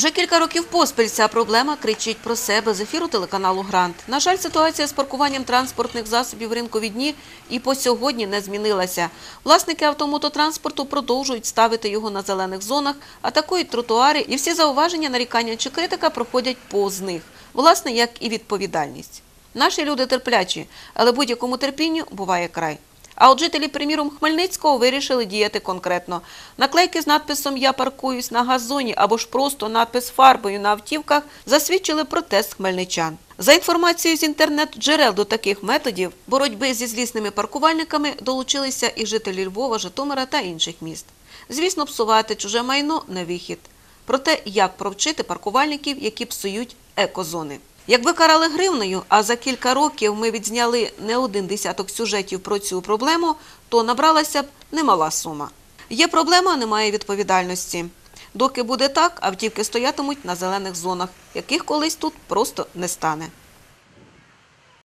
Вже кілька років поспіль ця проблема кричить про себе з ефіру телеканалу Грант. На жаль, ситуація з паркуванням транспортних засобів ринку дні і по сьогодні не змінилася. Власники автомототранспорту продовжують ставити його на зелених зонах, атакують тротуари, і всі зауваження, нарікання чи критика проходять повз них. Власне, як і відповідальність. Наші люди терплячі, але будь-якому терпінню буває край. А от жителі, приміром, Хмельницького вирішили діяти конкретно. Наклейки з надписом Я паркуюсь на газоні або ж просто надпис фарбою на автівках засвідчили протест хмельничан. За інформацією з інтернет-джерел до таких методів боротьби зі злісними паркувальниками долучилися і жителі Львова, Житомира та інших міст. Звісно, псувати чуже майно не вихід. Про те, як провчити паркувальників, які псують екозони. Якби карали гривнею, а за кілька років ми відзняли не один десяток сюжетів про цю проблему, то набралася б немала сума. Є проблема, немає відповідальності. Доки буде так, автівки стоятимуть на зелених зонах, яких колись тут просто не стане.